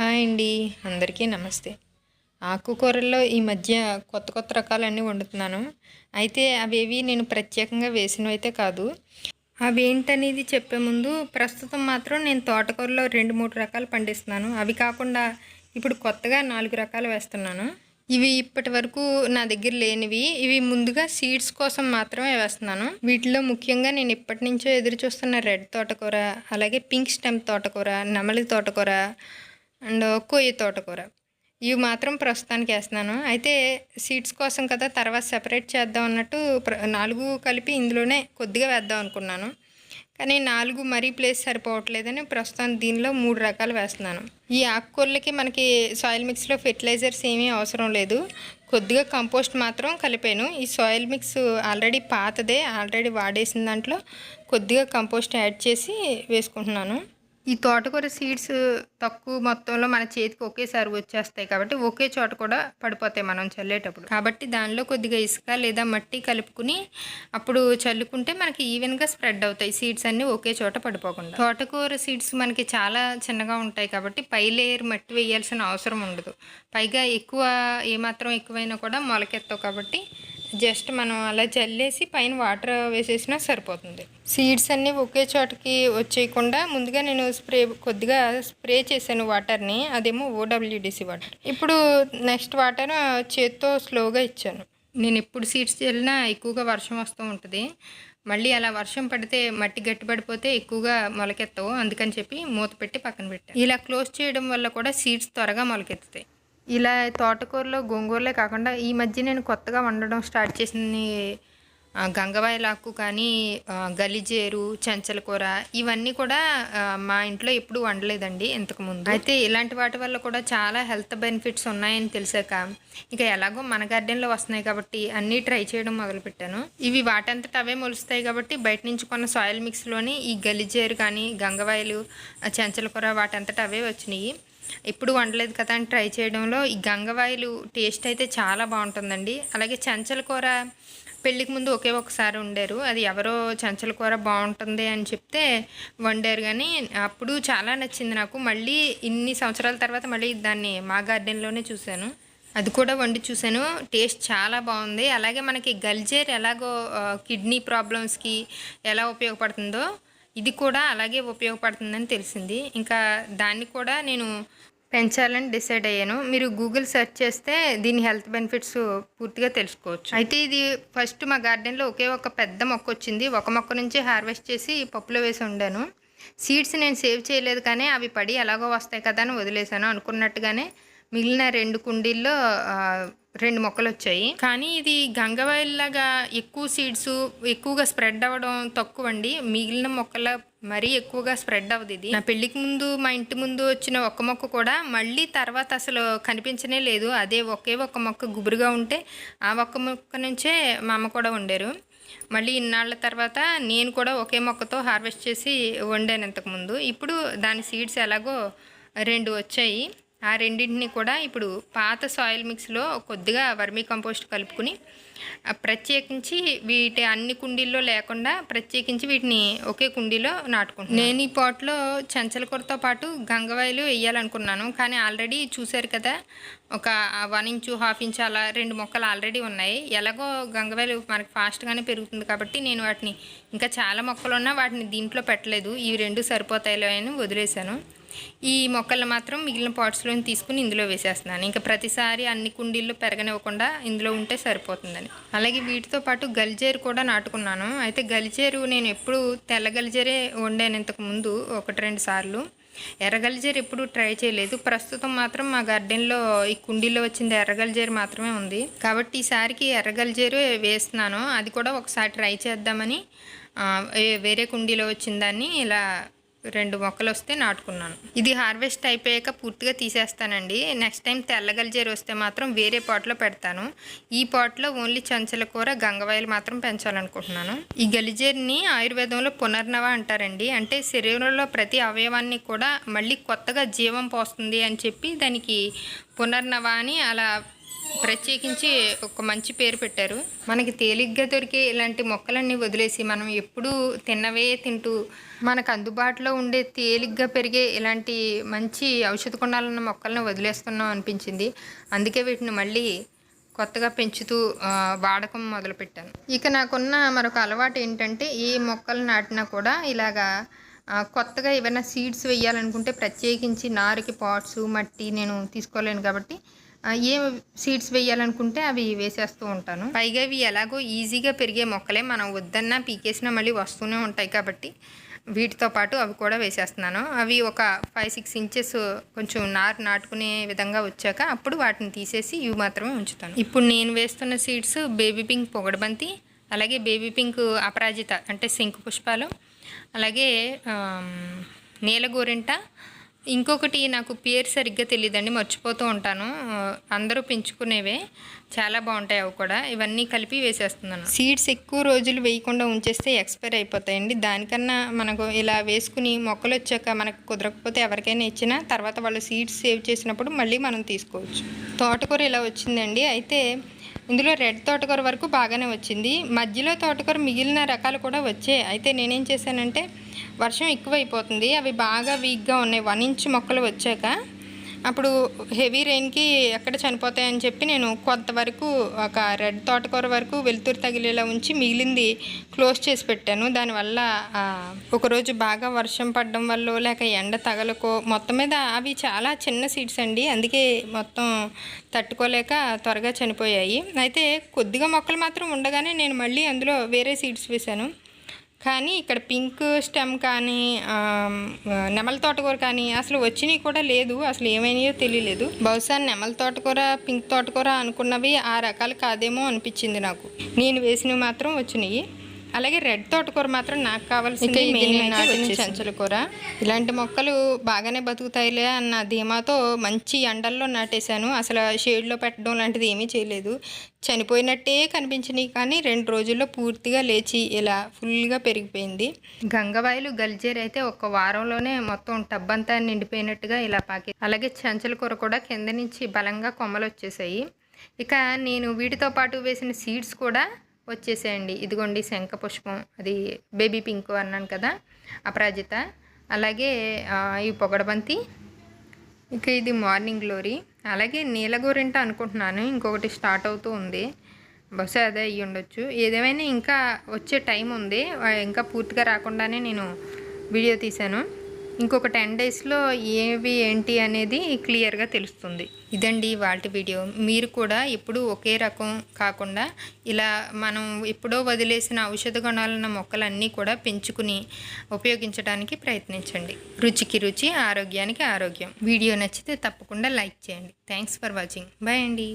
Hi అండి అందరికీ నమస్తే. ఆకుకూరల్లో ఈ మధ్య కొత్త కొత్త రకాలన్నీ వండుతున్నాను. అయితే అవేవి నేను ప్రత్యేకంగా వేసినవి అయితే కాదు. అవి ఏంటనేది చెప్పే ముందు ప్రస్తుతం మాత్రం నేను తోటకూరలో రెండు మూడు రకాలు పండిస్తున్నాను. అవి కాకుండా ఇప్పుడు కొత్తగా నాలుగు రకాలు వేస్తున్నాను. ఇవి ఇప్పటి వరకు నా దగ్గర లేనివి. ఇవి ముందుగా సీడ్స్ కోసం మాత్రమే వేస్తున్నాను. వీటిలో ముఖ్యంగా నేను ఇప్పటి నుంచో ఎదురు చూస్తున్న రెడ్ తోటకూర అలాగే పింక్ స్టెమ్ తోటకూర నెమలి తోటకూర అండ్ కొయ్య తోటకూర. ఇవి మాత్రం ప్రస్తుతానికి వేస్తున్నాను. అయితే సీడ్స్ కోసం కదా తర్వాత సెపరేట్ చేద్దాం అన్నట్టు ప్ర- నాలుగు కలిపి ఇందులోనే కొద్దిగా వేద్దాం అనుకున్నాను. కానీ నాలుగు మరీ ప్లేస్ సరిపోవట్లేదని ప్రస్తుతం దీనిలో మూడు రకాలు వేస్తున్నాను. ఈ ఆకుకూరలకి మనకి సాయిల్ మిక్స్లో ఫెర్టిలైజర్స్ ఏమీ అవసరం లేదు. కొద్దిగా కంపోస్ట్ మాత్రం కలిపాను. ఈ సాయిల్ మిక్స్ ఆల్రెడీ పాతదే ఆల్రెడీ వాడేసిన దాంట్లో కొద్దిగా కంపోస్ట్ యాడ్ చేసి వేసుకుంటున్నాను. ఈ తోటకూర సీడ్స్ తక్కువ మొత్తంలో మన చేతికి ఒకేసారి వచ్చేస్తాయి కాబట్టి ఒకే చోట కూడా పడిపోతాయి మనం చల్లేటప్పుడు. కాబట్టి దానిలో కొద్దిగా ఇసుక లేదా మట్టి కలుపుకుని అప్పుడు చల్లుకుంటే మనకి ఈవెన్గా స్ప్రెడ్ అవుతాయి. సీడ్స్ అన్నీ ఒకే చోట పడిపోకుండా. తోటకూర సీడ్స్ మనకి చాలా చిన్నగా ఉంటాయి కాబట్టి పై లేయర్ మట్టి వేయాల్సిన అవసరం ఉండదు. పైగా ఎక్కువ ఏమాత్రం ఎక్కువైనా కూడా మొలకెత్తావు కాబట్టి జస్ట్ మనం అలా చల్లేసి పైన వాటర్ వేసేసినా సరిపోతుంది. సీడ్స్ అన్నీ ఒకే చోటకి వచ్చేయకుండా ముందుగా నేను స్ప్రే కొద్దిగా స్ప్రే చేశాను వాటర్ని అదేమో ఓడబ్ల్యూడిసి వాటర్. ఇప్పుడు నెక్స్ట్ వాటర్ చేత్తో స్లోగా ఇచ్చాను. నేను ఎప్పుడు సీడ్స్ చల్లినా ఎక్కువగా వర్షం వస్తూ ఉంటుంది. మళ్ళీ అలా వర్షం పడితే మట్టి గట్టిపడిపోతే ఎక్కువగా మొలకెత్తవు అందుకని చెప్పి మూత పెట్టి పక్కన పెట్టాను ఇలా క్లోజ్ చేయడం వల్ల కూడా సీడ్స్ త్వరగా మొలకెత్తుతాయి. ఇలా తోటకూరలో గోంగూరలే కాకుండా ఈ మధ్య నేను కొత్తగా వండడం స్టార్ట్ చేసింది గంగవాయలాకు కానీ గలిజేరు చెంచల కూర ఇవన్నీ కూడా మా ఇంట్లో ఎప్పుడు వండలేదండి ఇంతకుముందు. అయితే ఇలాంటి వాటి వల్ల కూడా చాలా హెల్త్ బెనిఫిట్స్ ఉన్నాయని తెలిసాక ఇక ఎలాగో మన గార్డెన్లో వస్తున్నాయి కాబట్టి అన్నీ ట్రై చేయడం మొదలుపెట్టాను. ఇవి వాటంతట అవే మొలుస్తాయి కాబట్టి బయట నుంచి కొన్న సాయిల్ మిక్స్లోని ఈ గలిజేరు కానీ గంగవాయలు ఆ, చెంచల కూర వాటంతట అవే వచ్చినాయి. ఎప్పుడు వండలేదు కదా అని ట్రై చేయడంలో ఈ గంగవాయలు టేస్ట్ అయితే చాలా బాగుంటుందండి. అలాగే చెంచల కూర పెళ్ళికి ముందు ఒకే ఒకసారి వండారు. అది ఎవరో చెంచల కూర బాగుంటుంది అని చెప్తే వండారు కానీ అప్పుడు చాలా నచ్చింది నాకు. మళ్ళీ ఇన్ని సంవత్సరాల తర్వాత మళ్ళీ దాన్ని మా గార్డెన్లోనే చూశాను. అది కూడా వండి చూశాను. టేస్ట్ చాలా బాగుంది. అలాగే మనకి గల్జేర్ ఎలాగో కిడ్నీ ప్రాబ్లమ్స్కి ఎలా ఉపయోగపడుతుందో ఇది కూడా అలాగే ఉపయోగపడుతుందని తెలిసింది. ఇంకా దాన్ని కూడా నేను పెంచాలని డిసైడ్ అయ్యాను. మీరు గూగుల్ సెర్చ్ చేస్తే దీని హెల్త్ బెనిఫిట్స్ పూర్తిగా తెలుసుకోవచ్చు. అయితే ఇది ఫస్ట్ మా గార్డెన్లో ఒకే ఒక పెద్ద మొక్క వచ్చింది. ఒక మొక్క నుంచి హార్వెస్ట్ చేసి పప్పులో వేసి ఉండాను. సీడ్స్ నేను సేవ్ చేయలేదు కానీ అవి పడి ఎలాగో వస్తాయి కదా అని వదిలేశాను. అనుకున్నట్టుగానే మిగిలిన రెండు కుండీల్లో రెండు మొక్కలు వచ్చాయి కానీ ఇది గంగవాయిల్లాగా ఎక్కువ సీడ్స్ ఎక్కువగా స్ప్రెడ్ అవ్వడం తక్కువ అండి మిగిలిన మొక్కల మరీ ఎక్కువగా స్ప్రెడ్ అవ్వదు ఇది. నా పెళ్ళికి ముందు మా ఇంటి ముందు వచ్చిన ఒక్క మొక్క కూడా మళ్ళీ తర్వాత అసలు కనిపించనే లేదు. అదే ఒకే ఒక్క మొక్క గుబురుగా ఉంటే ఆ ఒక్క మొక్క నుంచే మా అమ్మ కూడా వండారు. మళ్ళీ ఇన్నాళ్ళ తర్వాత నేను కూడా ఒకే మొక్కతో హార్వెస్ట్ చేసి వండాను ఇంతకుముందు ఇప్పుడు దాని సీడ్స్ ఎలాగో రెండు వచ్చాయి. ఆ రెండింటిని కూడా ఇప్పుడు పాత సాయిల్ మిక్స్లో కొద్దిగా వర్మీ కంపోస్ట్ కలుపుకుని ప్రత్యేకించి వీటి అన్ని కుండీల్లో లేకుండా ప్రత్యేకించి వీటిని ఒకే కుండీలో నాటుకుంటాను నేను ఈ పాట్లో చెంచల కూరతో పాటు గంగవాయలు వేయాలనుకున్నాను. కానీ ఆల్రెడీ చూశారు కదా ఒక వన్ ఇంచు హాఫ్ ఇంచు అలా రెండు మొక్కలు ఆల్రెడీ ఉన్నాయి. ఎలాగో గంగవాయలు మనకి ఫాస్ట్గానే పెరుగుతుంది కాబట్టి నేను వాటిని ఇంకా చాలా మొక్కలు ఉన్నా వాటిని దీంట్లో పెట్టలేదు. ఇవి రెండు సరిపోతాయిలో అని వదిలేశాను. ఈ మొక్కలు మాత్రం మిగిలిన పాట్స్లోని తీసుకుని ఇందులో వేసేస్తున్నాను. ఇంకా ప్రతిసారి అన్ని కుండీల్లో పెరగనివ్వకుండా ఇందులో ఉంటే సరిపోతుందని. అలాగే వీటితో పాటు గలిజేరు కూడా నాటుకున్నాను. అయితే గలిజేరు నేను ఎప్పుడు తెల్ల గలిజేరే వండాను ఇంతకు ముందు ఒకటి రెండు సార్లు. ఎర్రగలిజేరు ఎప్పుడు ట్రై చేయలేదు. ప్రస్తుతం మాత్రం మా గార్డెన్లో ఈ కుండీలో వచ్చింది ఎర్రగలిజేరు మాత్రమే ఉంది. కాబట్టి ఈసారికి ఎర్రగలిజేరు వేస్తున్నాను. అది కూడా ఒకసారి ట్రై చేద్దామని వేరే కుండీలో వచ్చిన దాన్ని ఇలా రెండు మొక్కలు వస్తే నాటుకున్నాను. ఇది హార్వెస్ట్ అయిపోయాక పూర్తిగా తీసేస్తానండి. నెక్స్ట్ టైం తెల్లగలిజేరు వస్తే మాత్రం వేరే పాట్లో పెడతాను. ఈ పాట్లో ఓన్లీ చంచల కూర గంగవాయలు మాత్రం పెంచాలనుకుంటున్నాను. ఈ గలిజేరుని ఆయుర్వేదంలో పునర్నవ అంటారండి. అంటే శరీరంలో ప్రతి అవయవాన్ని కూడా మళ్ళీ కొత్తగా జీవం పోస్తుంది అని చెప్పి దానికి పునర్నవ అని అలా ప్రత్యేకించి ఒక మంచి పేరు పెట్టారు. మనకి తేలిగ్గా దొరికే ఇలాంటి మొక్కలన్నీ వదిలేసి మనం ఎప్పుడూ తిన్నవే తింటూ మనకు అందుబాటులో ఉండే తేలిగ్గా పెరిగే ఇలాంటి మంచి ఔషధ గుణాలున్న మొక్కలను వదిలేస్తున్నాం అనిపించింది. అందుకే వీటిని మళ్ళీ కొత్తగా పెంచుతూ వాడకం మొదలుపెట్టాను ఇక నాకున్న మరొక అలవాటు ఏంటంటే ఏ మొక్కలు నాటినా కూడా ఇలాగా కొత్తగా ఏమైనా సీడ్స్ వేయాలనుకుంటే ప్రత్యేకించి నారుకి పాట్స్ మట్టి నేను తీసుకోలేను కాబట్టి ఏ సీడ్స్ వేయాలనుకుంటే అవి వేసేస్తూ ఉంటాను. పైగా ఇవి ఎలాగో ఈజీగా పెరిగే మొక్కలే మనం వద్దన్నా పీకేసినా మళ్ళీ వస్తూనే ఉంటాయి కాబట్టి వీటితో పాటు అవి కూడా వేసేస్తున్నాను. అవి ఒక ఫైవ్ సిక్స్ ఇంచెస్ కొంచెం నారు నాటుకునే విధంగా వచ్చాక అప్పుడు వాటిని తీసేసి ఇవి మాత్రమే ఉంచుతాను. ఇప్పుడు నేను వేస్తున్న సీడ్స్ బేబీ పింక్ పొగడబంతి అలాగే బేబీ పింక్ అపరాజిత అంటే శంకు పుష్పాలు అలాగే నీలగోరింట నీల గోరింట ఇంకొకటి నాకు పేరు సరిగ్గా తెలియదండి మర్చిపోతూ ఉంటాను. అందరూ పెంచుకునేవే. చాలా బాగుంటాయి అవి కూడా. ఇవన్నీ కలిపి వేసేస్తున్నాను. సీడ్స్ ఎక్కువ రోజులు వేయకుండా ఉంచేస్తే ఎక్స్పైర్ అయిపోతాయండి. దానికన్నా మనకు ఇలా వేసుకుని మొక్కలు వచ్చాక మనకు కుదరకపోతే ఎవరికైనా ఇచ్చినా తర్వాత వాళ్ళు సీడ్స్ సేవ్ చేసినప్పుడు మళ్ళీ మనం తీసుకోవచ్చు. తోటకూర ఇలా వచ్చిందండి. అయితే ఇందులో రెడ్ తోటకూర వరకు బాగానే వచ్చింది. మధ్యలో తోటకూర మిగిలిన రకాలు కూడా వచ్చాయి. అయితే నేనేం చేశానంటే వర్షం ఎక్కువ అయిపోతుంది అవి బాగా వీక్గా ఉన్నాయి. వన్ ఇంచ్ మొక్కలు వచ్చాక అప్పుడు హెవీ రెయిన్కి ఎక్కడ చనిపోతాయని చెప్పి నేను కొంతవరకు ఒక రెడ్ తోటకూర వరకు వెలుతురు తగిలేలా ఉంచి మిగిలింది క్లోజ్ చేసి పెట్టాను. దానివల్ల ఒకరోజు బాగా వర్షం పడడం వల్ల లేక ఎండ తగలకో మొత్తం మీద అవి చాలా చిన్న సీడ్స్ అండి. అందుకే మొత్తం తట్టుకోలేక త్వరగా చనిపోయాయి. అయితే కొద్దిగా మొక్కలు మాత్రం ఉండగానే నేను మళ్ళీ అందులో వేరే సీడ్స్ వేశాను. కానీ ఇక్కడ పింక్ స్టెమ్ కానీ నెమల తోటకూర కానీ అసలు వచ్చినవి కూడా లేదు. అసలు ఏమైనాయో తెలియలేదు. బహుశా నెమల తోటకూర పింక్ తోటకూర అనుకున్నవి ఆ రకాలు కాదేమో అనిపించింది నాకు. నేను వేసినవి మాత్రం వచ్చినాయి. అలాగే రెడ్ తోటకూర మాత్రం నాకు కావాల్సింది చెంచల కూర ఇలాంటి మొక్కలు బాగానే బతుకుతాయిలే అన్న ధీమాతో మంచి ఎండల్లో నాటేశాను. అసలు షేడ్లో పెట్టడం లాంటిది ఏమీ చేయలేదు. చనిపోయినట్టే కనిపించినాయి కానీ రెండు రోజుల్లో పూర్తిగా లేచి ఇలా ఫుల్గా పెరిగిపోయింది. గంగవాయిలు గల్జేరు అయితే ఒక వారంలోనే మొత్తం టబ్ అంతా నిండిపోయినట్టుగా ఇలా పాకి అలాగే చెంచల కూర కూడా కింద నుంచి బలంగా కొమ్మలు వచ్చేసాయి ఇక నేను వీటితో పాటు వేసిన సీడ్స్ కూడా వచ్చేసేయండి. ఇదిగోండి శంఖ పుష్పం. అది బేబీ పింక్ అన్నాను కదా అపరాజిత. అలాగే ఈ పొగడబంతి ఇక ఇది మార్నింగ్ గ్లోరీ. అలాగే నీలగోరింట అనుకుంటున్నాను. ఇంకొకటి స్టార్ట్ అవుతూ ఉంది. బహుశా అదే అయ్యి ఉండొచ్చు. ఏదేమైనా ఇంకా వచ్చే టైం ఉంది. ఇంకా పూర్తిగా రాకుండానే నేను వీడియో తీశాను. ఇంకొక టెన్ డేస్లో ఏవి ఏంటి అనేది క్లియర్గా తెలుస్తుంది. ఇదండి వాటి వీడియో. మీరు కూడా ఎప్పుడూ ఒకే రకం కాకుండా ఇలా మనం ఎప్పుడో వదిలేసిన ఔషధ గుణాలున్న మొక్కలన్నీ కూడా పెంచుకుని ఉపయోగించడానికి ప్రయత్నించండి. రుచికి రుచి ఆరోగ్యానికి ఆరోగ్యం. వీడియో నచ్చితే తప్పకుండా లైక్ చేయండి. Thanks for watching. బాయ్ అండి.